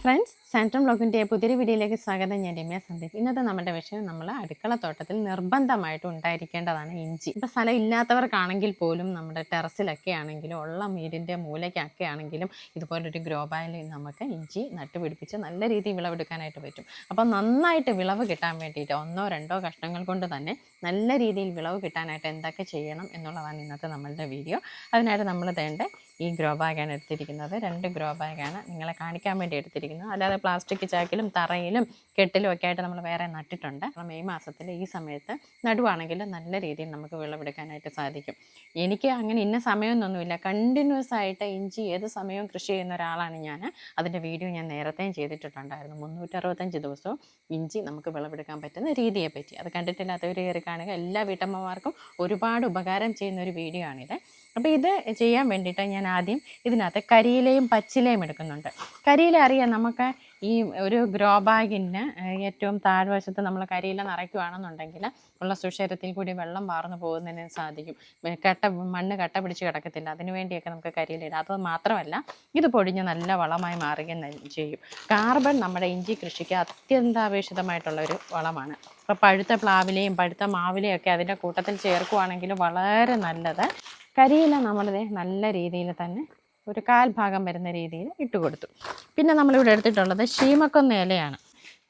Friends സാൻട്രം ബ്ലോഗിന്റെ പുതിയൊരു വീഡിയോയിലേക്ക് സ്വാഗതം. ഞാൻ രമ്യ സന്ദീപ്. ഇന്നത്തെ നമ്മുടെ വിഷയം നമ്മൾ അടുക്കള തോട്ടത്തിൽ നിർബന്ധമായിട്ടും ഉണ്ടായിരിക്കേണ്ടതാണ് ഇഞ്ചി. ഇപ്പം സ്ഥലം ഇല്ലാത്തവർക്കാണെങ്കിൽ പോലും നമ്മുടെ ടെറസിലൊക്കെ ആണെങ്കിലും ഉള്ള വീടിന്റെ മൂലയ്ക്കൊക്കെ ആണെങ്കിലും ഇതുപോലൊരു ഗ്രോ ബാഗിൽ നമുക്ക് ഇഞ്ചി നട്ടുപിടിപ്പിച്ച് നല്ല രീതിയിൽ വിളവെടുക്കാനായിട്ട് പറ്റും. അപ്പം നന്നായിട്ട് വിളവ് കിട്ടാൻ വേണ്ടിയിട്ട് ഒന്നോ രണ്ടോ കഷ്ണങ്ങൾ കൊണ്ട് തന്നെ നല്ല രീതിയിൽ വിളവ് കിട്ടാനായിട്ട് എന്തൊക്കെ ചെയ്യണം എന്നുള്ളതാണ് ഇന്നത്തെ നമ്മളുടെ വീഡിയോ. അതിനായിട്ട് നമ്മൾ തേണ്ട ഈ ഗ്രോ ബാഗാണ് എടുത്തിരിക്കുന്നത്. രണ്ട് ഗ്രോ ബാഗാണ് നിങ്ങളെ കാണിക്കാൻ വേണ്ടി എടുത്തിരിക്കുന്നത്. അല്ലാതെ പ്ലാസ്റ്റിക് ചാക്കിലും തറയിലും കെട്ടിലും ഒക്കെ ആയിട്ട് നമ്മൾ വേറെ നട്ടിട്ടുണ്ട്. മെയ് മാസത്തിൽ ഈ സമയത്ത് നടുവാണെങ്കിൽ നല്ല രീതിയിൽ നമുക്ക് വിളവെടുക്കാനായിട്ട് സാധിക്കും. എനിക്ക് അങ്ങനെ ഇന്ന സമയമൊന്നുമില്ല. കണ്ടിന്യൂസ് ആയിട്ട് ഇഞ്ചി ഏത് സമയവും കൃഷി ചെയ്യുന്ന ഒരാളാണ് ഞാൻ അതിന്റെ വീഡിയോ ഞാൻ നേരത്തെയും ചെയ്തിട്ടുണ്ടായിരുന്നു മുന്നൂറ്ററുപത്തഞ്ച് ദിവസവും ഇഞ്ചി നമുക്ക് വിളവെടുക്കാൻ പറ്റുന്ന രീതിയെ പറ്റി. അത് കണ്ടിട്ടില്ലാത്തവർ കയറി കാണുക. എല്ലാ വീട്ടമ്മമാർക്കും ഒരുപാട് ഉപകാരം ചെയ്യുന്ന ഒരു വീഡിയോ ആണിത്. അപ്പോൾ ഇത് ചെയ്യാൻ വേണ്ടിയിട്ട് ഞാൻ ആദ്യം ഇതിനകത്ത് കരിയിലയും പച്ചിലയും എടുക്കുന്നുണ്ട്. കരിയില അറിയാം നമുക്ക് ഈ ഒരു ഗ്രോ ബാഗിന് ഏറ്റവും താഴ്വശത്ത് നമ്മൾ കരിയില നിറയ്ക്കുകയാണെന്നുണ്ടെങ്കിൽ ഉള്ള സുഷരത്തിൽ കൂടി വെള്ളം വാർന്നു പോകുന്നതിന് സാധിക്കും. കട്ട മണ്ണ് കട്ട പിടിച്ച് കിടക്കത്തില്ല. അതിനു വേണ്ടിയൊക്കെ നമുക്ക് കരിയില ഇടാം. അത് മാത്രമല്ല ഇത് പൊടിഞ്ഞ് നല്ല വളമായി മാറുകയും ചെയ്യും. കാർബൺ നമ്മുടെ ഇഞ്ചി കൃഷിക്ക് അത്യന്താപേക്ഷിതമായിട്ടുള്ള ഒരു വളമാണ്. അപ്പോൾ പഴുത്ത പ്ലാവിലെയും പഴുത്ത മാവിലെയും ഒക്കെ അതിന്റെ കൂട്ടത്തിൽ ചേർക്കുവാണെങ്കിൽ വളരെ നല്ലത് കരിയില നമ്മളത് നല്ല രീതിയിൽ തന്നെ ഒരു കാൽ ഭാഗം വരുന്ന രീതിയിൽ ഇട്ട് കൊടുത്തു. പിന്നെ നമ്മളിവിടെ എടുത്തിട്ടുള്ളത് ശീമക്കൊന്ന ഇലയാണ്.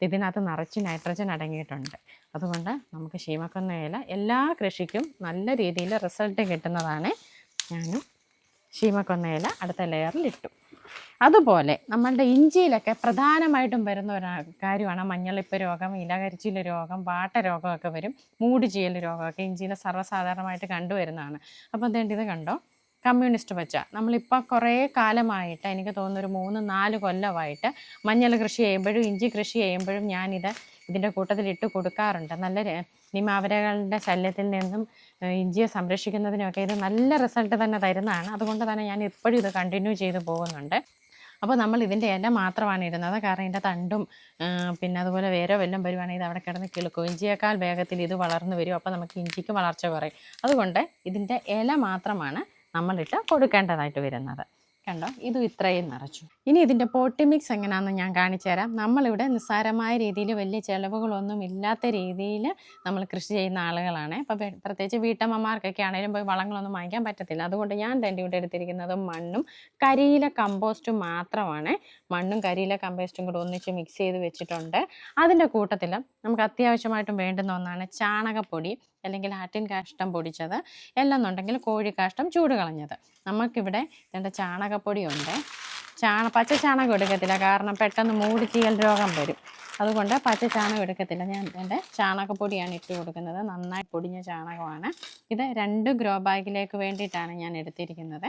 ഇതിനകത്ത് നിറച്ച് നൈട്രജൻ അടങ്ങിയിട്ടുണ്ട്. അതുകൊണ്ട് നമുക്ക് ശീമക്കൊന്ന ഇല എല്ലാ കൃഷിക്കും നല്ല രീതിയിൽ റിസൾട്ട് കിട്ടുന്നതാണ്. ഞാനും ശീമക്കൊന്ന ഇല അടുത്ത ലെയറിൽ ഇട്ടു. അതുപോലെ നമ്മളുടെ ഇഞ്ചിയിലൊക്കെ പ്രധാനമായിട്ടും വരുന്ന ഒരു കാര്യമാണ് മഞ്ഞളിപ്പ് രോഗം ഇലകരിച്ചിൽ രോഗം വാട്ട രോഗമൊക്കെ വരും. മൂട് രോഗമൊക്കെ ഇഞ്ചിയിൽ സർവസാധാരണമായിട്ട് കണ്ടുവരുന്നതാണ്. അപ്പോൾ എന്തുകൊണ്ട് ഇത് കണ്ടോ? കമ്മ്യൂണിസ്റ്റ് പച്ച നമ്മളിപ്പോൾ കുറേ കാലമായിട്ട് എനിക്ക് തോന്നുന്നു ഒരു മൂന്ന് നാല് കൊല്ലമായിട്ട് മഞ്ഞൾ കൃഷി ചെയ്യുമ്പോഴും ഇഞ്ചി കൃഷി ചെയ്യുമ്പോഴും ഞാനിത് ഇതിന്റെ കൂട്ടത്തിൽ ഇട്ട് കൊടുക്കാറുണ്ട്. നല്ല നിമാവരകളുടെ ശല്യത്തിൽ നിന്നും ഇഞ്ചിയെ സംരക്ഷിക്കുന്നതിനൊക്കെ ഇത് നല്ല റിസൾട്ട് തന്നെ തരുന്നതാണ്. അതുകൊണ്ട് തന്നെ ഞാൻ ഇപ്പോഴും ഇത് കണ്ടിന്യൂ ചെയ്തു പോകുന്നുണ്ട്. അപ്പോൾ നമ്മൾ ഇതിന്റെ ഇല മാത്രമാണ് ഇടുന്നത്. കാരണം ഇതിന്റെ തണ്ടും പിന്നെ അതുപോലെ വേരോ വല്ലതും വരുവാണെങ്കിൽ ഇത് അവിടെ കിടന്ന് കിളുക്കും. ഇഞ്ചിയേക്കാൾ വേഗത്തിൽ ഇത് വളർന്നു വരും. അപ്പോൾ നമുക്ക് ഇഞ്ചിക്ക് വളർച്ച കുറയും. അതുകൊണ്ട് ഇതിന്റെ ഇല മാത്രമാണ് നമ്മളിട്ട് കൊടുക്കേണ്ടതായിട്ട് വരുന്നത്. കണ്ടോ? ഇതും ഇത്രയും നിറച്ചു. ഇനി ഇതിന്റെ പോട്ടി മിക്സ് എങ്ങനെയാണെന്ന് ഞാൻ കാണിച്ചു തരാം. നമ്മളിവിടെ നിസ്സാരമായ രീതിയിൽ വലിയ ചിലവുകളൊന്നും ഇല്ലാത്ത രീതിയിൽ നമ്മൾ കൃഷി ചെയ്യുന്ന ആളുകളാണ്. അപ്പോൾ പ്രത്യേകിച്ച് വീട്ടമ്മമാർക്കൊക്കെ ആണെങ്കിലും പോയി വളങ്ങളൊന്നും വാങ്ങിക്കാൻ പറ്റത്തില്ല. അതുകൊണ്ട് ഞാൻ എന്റെ ഇവിടെ എടുത്തിരിക്കുന്നത് മണ്ണും കരിയില കമ്പോസ്റ്റും മാത്രമാണ്. മണ്ണും കരിയില കമ്പോസ്റ്റും കൂടെ ഒന്നിച്ച് മിക്സ് ചെയ്ത് വെച്ചിട്ടുണ്ട്. അതിന്റെ കൂട്ടത്തിൽ നമുക്ക് അത്യാവശ്യമായിട്ടും വേണ്ടുന്ന ഒന്നാണ് ചാണകപ്പൊടി. അല്ലെങ്കിൽ ആട്ടിൻ കാഷ്ടം പൊടിച്ചത് അല്ലെന്നുണ്ടെങ്കിൽ കോഴി കാഷ്ടം ചൂട് കളഞ്ഞത്. നമുക്കിവിടെ ഇതിന്റെ ചാണകപ്പൊടി ഉണ്ട് ചാണ പച്ച ചാണകം എടുക്കത്തില്ല. കാരണം പെട്ടെന്ന് മൂടി ചീയൽ രോഗം വരും. അതുകൊണ്ട് പച്ച ചാണകം എടുക്കത്തില്ല. ഞാൻ എന്റെ ചാണകപ്പൊടിയാണ് ഇട്ട് കൊടുക്കുന്നത്. നന്നായി പൊടിഞ്ഞ ചാണകമാണ്. ഇത് രണ്ട് ഗ്രോ ബാഗിലേക്ക് വേണ്ടിയിട്ടാണ് ഞാൻ എടുത്തിരിക്കുന്നത്.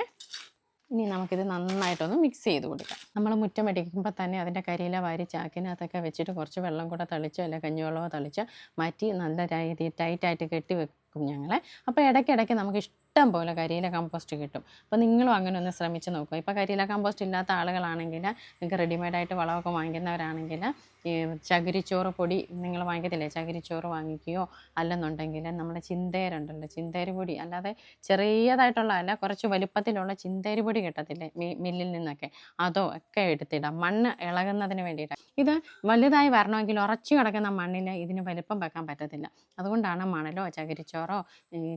ഇനി നമുക്കിത് നന്നായിട്ടൊന്ന് മിക്സ് ചെയ്ത് കൊടുക്കാം. നമ്മൾ മുറ്റം അടിക്കുമ്പോൾ തന്നെ അതിന്റെ കരിയില വാരി ചാക്കിനകത്തൊക്കെ വെച്ചിട്ട് കുറച്ച് വെള്ളം കൂടെ തളിച്ചോ അല്ലെങ്കിൽ കഞ്ഞിവെള്ളമോ തളിച്ച് മാറ്റി നല്ല രീതി ടൈറ്റായിട്ട് കെട്ടി വെക്കും ഞങ്ങളെ. അപ്പോൾ ഇടയ്ക്കിടയ്ക്ക് നമുക്ക് ഇഷ്ടം പോലെ കരിയില കമ്പോസ്റ്റ് കിട്ടും. അപ്പോൾ നിങ്ങളും അങ്ങനെ ഒന്ന് ശ്രമിച്ച് നോക്കുക. ഇപ്പോൾ കരിയില കമ്പോസ്റ്റ് ഇല്ലാത്ത ആളുകളാണെങ്കിൽ നിങ്ങൾക്ക് റെഡിമെയ്ഡായിട്ട് വളമൊക്കെ വാങ്ങിക്കുന്നവരാണെങ്കിൽ ഈ ചകിരിച്ചോറ് പൊടി നിങ്ങൾ വാങ്ങിക്കത്തില്ലേ? ചകിരിച്ചോറ് വാങ്ങിക്കുകയോ അല്ലെന്നുണ്ടെങ്കിൽ നമ്മുടെ ചിന്തേരുണ്ടല്ലോ. ചിന്തേരി പൊടി അല്ലാതെ ചെറിയതായിട്ടുള്ള അല്ല കുറച്ച് വലുപ്പത്തിലുള്ള ചിന്തേരി പൊടി കിട്ടത്തില്ലേ? മില്ലിൽ നിന്നൊക്കെ. അതോ ഒക്കെ എടുത്തിടാം. മണ്ണ് ഇളകുന്നതിന് വേണ്ടിയിട്ട്. ഇത് വലുതായി വരണമെങ്കിൽ ഉറച്ചു കിടക്കുന്ന മണ്ണിൽ ഇതിന് വലുപ്പം വെക്കാൻ പറ്റത്തില്ല. അതുകൊണ്ടാണ് മണലോ ചകിരിച്ചോറോ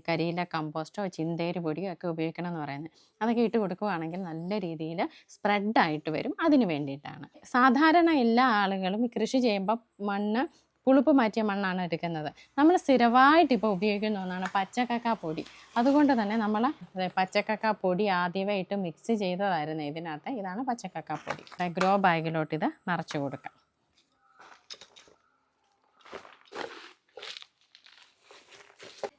കരിയില കമ്പോസ്റ്റോ ചിന്തേര് പൊടിയോ ഒക്കെ ഉപയോഗിക്കണം എന്ന് പറയുന്നത്. അതൊക്കെ ഇട്ട് കൊടുക്കുകയാണെങ്കിൽ നല്ല രീതിയിൽ സ്പ്രെഡായിട്ട് വരും. അതിന് വേണ്ടിയിട്ടാണ്. സാധാരണ എല്ലാ ആളുകളും കൃഷി ചെയ്യുമ്പോൾ മണ്ണ് പുളിപ്പ് മാറ്റിയ മണ്ണാണ് എടുക്കുന്നത്. നമ്മൾ സ്ഥിരമായിട്ട് ഇപ്പോൾ ഉപയോഗിക്കുന്ന ഒന്നാണ് പച്ചക്കക്ക പൊടി. അതുകൊണ്ട് തന്നെ നമ്മൾ പച്ചക്കക്ക പൊടി ആദ്യമായിട്ട് മിക്സ് ചെയ്തതായിരുന്നു ഇതിനകത്ത്. ഇതാണ് പച്ചക്കക്ക പൊടി. ഗ്രോ ബാഗിലോട്ട് ഇത് നിറച്ച് കൊടുക്കാം.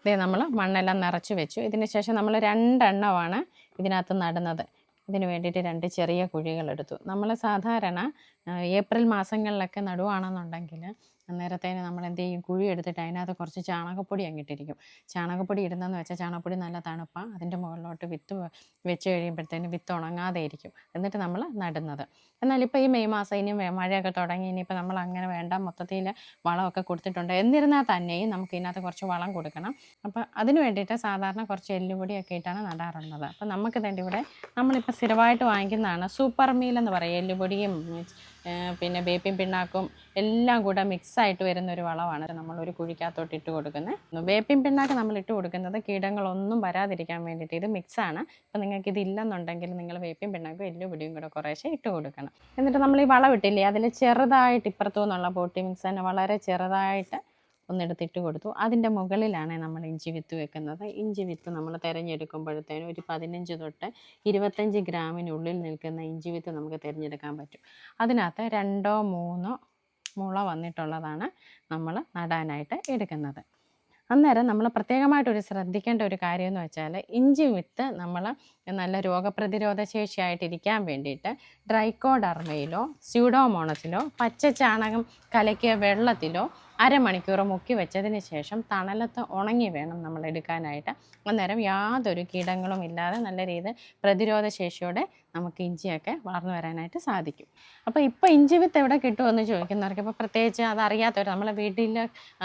ഇതേ നമ്മൾ മണ്ണെല്ലാം നിറച്ച് വെച്ചു. ഇതിന് ശേഷം നമ്മൾ രണ്ടെണ്ണമാണ് ഇതിനകത്ത് നടുന്നത്. ഇതിന് വേണ്ടിയിട്ട് രണ്ട് ചെറിയ കുഴികൾ എടുത്തു. നമ്മൾ സാധാരണ ഏപ്രിൽ മാസങ്ങളിലൊക്കെ നടുവാണെന്നുണ്ടെങ്കിൽ അന്നേരത്തേന് നമ്മൾ എന്ത് ചെയ്യും കുഴി എടുത്തിട്ട് അതിനകത്ത് കുറച്ച് ചാണകപ്പൊടി അങ്ങിട്ടിരിക്കും ചാണകപ്പൊടി ഇടുന്നതെന്ന് വെച്ചാൽ ചാണകപ്പൊടി നല്ല തണുപ്പാണ് അതിന്റെ മുകളിലോട്ട് വിത്ത് വെച്ച് കഴിയുമ്പോഴത്തേന് വിത്ത് ഉണങ്ങാതെ ഇരിക്കും. എന്നിട്ട് നമ്മൾ നടുന്നത്. എന്നാൽ ഇപ്പോൾ ഈ മെയ് മാസം ഇനി വേ- മഴയൊക്കെ തുടങ്ങി ഇനിയിപ്പോൾ നമ്മൾ അങ്ങനെ വേണ്ട മൊത്തത്തിൽ വളമൊക്കെ കൊടുത്തിട്ടുണ്ട്. എന്നിരുന്നാൽ തന്നെയും നമുക്ക് ഇതിനകത്ത് കുറച്ച് വളം കൊടുക്കണം. അപ്പോൾ അതിന് വേണ്ടിയിട്ട് സാധാരണ കുറച്ച് എല്ലുപൊടിയൊക്കെ ഇട്ടാണ് നടാറുള്ളത്. അപ്പോൾ നമുക്ക് തന്നെ ഇവിടെ നമ്മളിപ്പോൾ സ്ഥിരമായിട്ട് വാങ്ങിക്കുന്നതാണ് സൂപ്പർ മീൽ എന്ന് പറയും. എല്ലുപൊടിയും പിന്നെ വേപ്പിൻ പിണ്ണാക്കും എല്ലാം കൂടെ മിക്സായിട്ട് വരുന്ന ഒരു വളമാണ് നമ്മൾ ഒരു കുഴിക്കകത്തോട്ട് ഇട്ട് കൊടുക്കുന്നത് വേപ്പിൻ പിണ്ണാക്ക് നമ്മൾ ഇട്ട് കൊടുക്കുന്നത് കീടങ്ങളൊന്നും വരാതിരിക്കാൻ വേണ്ടിയിട്ട് ഇത് മിക്സാണ്. അപ്പോൾ നിങ്ങൾക്ക് ഇതില്ലെന്നുണ്ടെങ്കിൽ നിങ്ങൾ വേപ്പിൻ പിണ്ണാക്കും എല്ലുപൊടിയും കൂടെ കുറേശ്ശെ ഇട്ട് കൊടുക്കണം. എന്നിട്ട് നമ്മൾ ഈ വളം ഇട്ടില്ലേ അതിൽ ചെറുതായിട്ട് ഇപ്പുറത്തു നിന്നുള്ള പോട്ടി മിക്സ് തന്നെ വളരെ ചെറുതായിട്ട് ഒന്നെടുത്തിട്ട് കൊടുത്തു. അതിന്റെ മുകളിലാണ് നമ്മൾ ഇഞ്ചി വിത്ത് വെക്കുന്നത്. ഇഞ്ചി വിത്ത് നമ്മൾ തിരഞ്ഞെടുക്കുമ്പോഴത്തേനും ഒരു പതിനഞ്ച് തൊട്ട് ഇരുപത്തഞ്ച് ഗ്രാമിനുള്ളിൽ നിൽക്കുന്ന ഇഞ്ചി വിത്ത് നമുക്ക് തിരഞ്ഞെടുക്കാൻ പറ്റും. അതിനകത്ത് രണ്ടോ മൂന്നോ മുള വന്നിട്ടുള്ളതാണ് നമ്മൾ നടാനായിട്ട് എടുക്കുന്നത്. അന്നേരം നമ്മൾ പ്രത്യേകമായിട്ടൊരു ശ്രദ്ധിക്കേണ്ട ഒരു കാര്യം എന്ന് വെച്ചാൽ ഇഞ്ചി വിത്ത് നമ്മൾ നല്ല രോഗപ്രതിരോധ ശേഷിയായിട്ടിരിക്കാൻ വേണ്ടിയിട്ട് ഡ്രൈക്കോഡർമയിലോ സ്യൂഡോമോണസിലോ പച്ച ചാണകം കലക്കിയ വെള്ളത്തിലോ അരമണിക്കൂർ മുക്കി വെച്ചതിന് ശേഷം തണലത്ത് ഉണങ്ങി വേണം നമ്മൾ എടുക്കാനായിട്ട്. അന്നേരം യാതൊരു കീടങ്ങളും ഇല്ലാതെ നല്ല രീതിയിൽ പ്രതിരോധ ശേഷിയോടെ നമുക്ക് ഇഞ്ചിയൊക്കെ വളർന്നു വരാനായിട്ട് സാധിക്കും. അപ്പോൾ ഇപ്പോൾ ഇഞ്ചി വിത്ത് എവിടെ കിട്ടുമെന്ന് ചോദിക്കുന്നവർക്ക് ഇപ്പോൾ പ്രത്യേകിച്ച് അതറിയാത്തവർ നമ്മളെ വീട്ടിൽ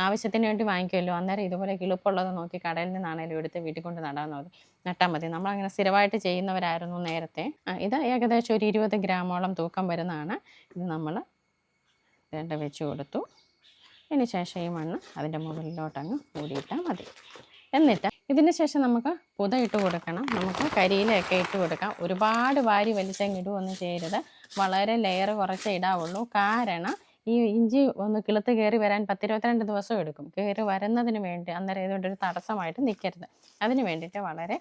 ആവശ്യത്തിന് വേണ്ടി വാങ്ങിക്കുമല്ലോ. അന്നേരം ഇതുപോലെ കിളുപ്പുള്ളത് നോക്കി കടയിൽ നിന്നാണേലും എടുത്ത് വീട്ടിൽ കൊണ്ട് നടാൻ മതി നട്ടാൽ മതി. നമ്മളങ്ങനെ സ്ഥിരമായിട്ട് ചെയ്യുന്നവരായിരുന്നു നേരത്തെ. ഇത് ഏകദേശം ഒരു ഇരുപത് ഗ്രാമോളം തൂക്കം വരുന്നതാണ്. ഇത് നമ്മൾ രണ്ട് വെച്ച് കൊടുത്തു. അതിന് ശേഷം ഈ മണ്ണ് അതിന്റെ മുകളിലോട്ടങ്ങ് മൂടിയിട്ടാൽ മതി. എന്നിട്ട് ഇതിന് ശേഷം നമുക്ക് പുത ഇട്ട് കൊടുക്കണം. നമുക്ക് കരിയിലൊക്കെ ഇട്ട് കൊടുക്കാം. ഒരുപാട് വാരി വലിച്ചങ്ങ് ഇടുകയൊന്നും ചെയ്യരുത്. വളരെ ലെയർ കുറച്ചേ ഇടാവുള്ളൂ. കാരണം ഈ ഇഞ്ചി ഒന്ന് കിളുത്ത് കയറി വരാൻ പത്തിരുപത്തിരണ്ട് ദിവസം എടുക്കും. കയറി വരുന്നതിന് വേണ്ടി അന്നേരം ഇതുകൊണ്ടൊരു തടസ്സമായിട്ട് നിൽക്കരുത് അതിന് വേണ്ടിയിട്ട് വളരെ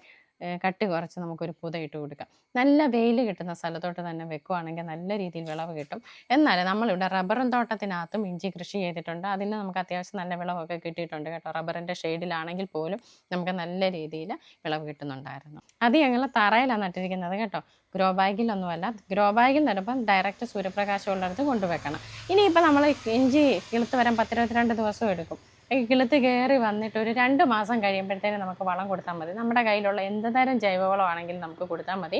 കട്ടി കുറച്ച് നമുക്കൊരു പുത ഇട്ട് കൊടുക്കാം. നല്ല വെയിൽ കിട്ടുന്ന സ്ഥലത്തോട്ട് തന്നെ വെക്കുവാണെങ്കിൽ നല്ല രീതിയിൽ വിളവ് കിട്ടും. എന്നാൽ നമ്മളിവിടെ റബ്ബറും തോട്ടത്തിനകത്തും ഇഞ്ചി കൃഷി ചെയ്തിട്ടുണ്ട്. അതിൽ നമുക്ക് അത്യാവശ്യം നല്ല വിളവൊക്കെ കിട്ടിയിട്ടുണ്ട് കേട്ടോ. റബ്ബറിന്റെ ഷെയ്ഡിലാണെങ്കിൽ പോലും നമുക്ക് നല്ല രീതിയിൽ വിളവ് കിട്ടുന്നുണ്ടായിരുന്നു. അത് ഞങ്ങൾ തറയിലാണ് നട്ടിരിക്കുന്നത് കേട്ടോ. ഗ്രോ ബാഗിലൊന്നുമല്ല. ഗ്രോ ബാഗിൽ നടുമ്പം ഡയറക്റ്റ് സൂര്യപ്രകാശം ഉള്ളിടത്ത് കൊണ്ടുവെക്കണം. ഇനിയിപ്പോൾ നമ്മൾ ഇഞ്ചി കിളുത്ത് വരാൻ പത്തിരുപത്തിരണ്ട് ദിവസം എടുക്കും. കിളുത്ത് കയറി വന്നിട്ട് ഒരു രണ്ട് മാസം കഴിയുമ്പോഴത്തേനും നമുക്ക് വളം കൊടുത്താൽ മതി. നമ്മുടെ കയ്യിലുള്ള എന്ത് തരം ജൈവവളമാണെങ്കിലും നമുക്ക് കൊടുത്താൽ മതി.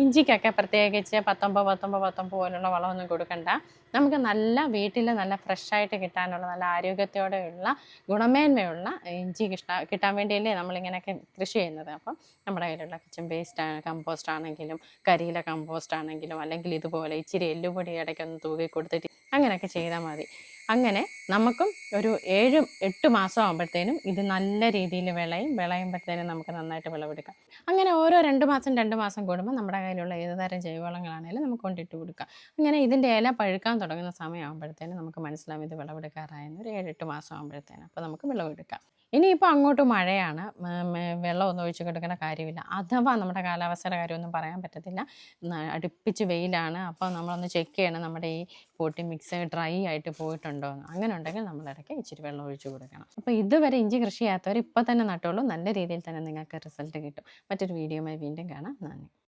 ഇഞ്ചിക്കൊക്കെ പ്രത്യേകിച്ച് പത്തൊമ്പത് പത്തൊമ്പത് പത്തൊമ്പത് പോലുള്ള വളമൊന്നും കൊടുക്കണ്ട. നമുക്ക് നല്ല വീട്ടിൽ നല്ല ഫ്രഷായിട്ട് കിട്ടാനുള്ള നല്ല ആരോഗ്യത്തോടെയുള്ള ഗുണമേന്മയുള്ള ഇഞ്ചി കിട്ടാ കിട്ടാൻ വേണ്ടിയല്ലേ നമ്മളിങ്ങനെയൊക്കെ കൃഷി ചെയ്യുന്നത്. അപ്പം നമ്മുടെ കയ്യിലുള്ള കിച്ചൺ വേസ്റ്റ് കമ്പോസ്റ്റ് ആണെങ്കിലും കരിയില കമ്പോസ്റ്റ് ആണെങ്കിലും അല്ലെങ്കിൽ ഇതുപോലെ ഇച്ചിരി എല്ലുപൊടി ഇടയ്ക്കൊന്ന് തൂകി കൊടുത്തിട്ട് അങ്ങനെയൊക്കെ ചെയ്താൽ മതി. അങ്ങനെ നമുക്കും ഒരു ഏഴ് എട്ട് മാസം ആകുമ്പോഴത്തേനും ഇത് നല്ല രീതിയിൽ വിളയും വിളയുമ്പോഴത്തേനും നമുക്ക് നന്നായിട്ട് വിളവെടുക്കാം. അങ്ങനെ ഓരോ രണ്ട് മാസം രണ്ട് മാസം കൂടുമ്പോൾ നമ്മുടെ കയ്യിലുള്ള ഏത് തരം ജൈവവളങ്ങളാണെങ്കിലും നമുക്ക് കൊണ്ടിട്ട് കൊടുക്കാം. അങ്ങനെ ഇതിന്റെ ഇല പഴുക്കാൻ തുടങ്ങുന്ന സമയമാകുമ്പോഴത്തേനും നമുക്ക് മനസ്സിലാവും ഇത് വിളവെടുക്കാറായെന്ന്. ഒരു ഏഴെട്ട് മാസം ആകുമ്പോഴത്തേനും അപ്പോൾ നമുക്ക് വിളവെടുക്കാം. ഇനിയിപ്പോൾ അങ്ങോട്ട് മഴയാണ്. വെള്ളമൊന്നും ഒഴിച്ച് കൊടുക്കേണ്ട കാര്യമില്ല. അഥവാ നമ്മുടെ കാലാവസ്ഥയുടെ കാര്യമൊന്നും പറയാൻ പറ്റത്തില്ല. അടുപ്പിച്ച് വെയിലാണ്. അപ്പോൾ നമ്മളൊന്ന് ചെക്ക് ചെയ്യണം നമ്മുടെ ഈ പൊട്ടി മിക്സ് ഡ്രൈ ആയിട്ട് പോയിട്ടുണ്ടോ എന്ന്. അങ്ങനെ ഉണ്ടെങ്കിൽ നമ്മൾ ഇടയ്ക്ക് ഇച്ചിരി വെള്ളം ഒഴിച്ചു കൊടുക്കണം. അപ്പോൾ ഇതുവരെ ഇഞ്ചി കൃഷി ചെയ്യാത്തവർ ഇപ്പോൾ തന്നെ നട്ടോളൂ. നല്ല രീതിയിൽ തന്നെ നിങ്ങൾക്ക് റിസൾട്ട് കിട്ടും. മറ്റൊരു വീഡിയോയുമായി വീണ്ടും കാണാം. നന്ദി.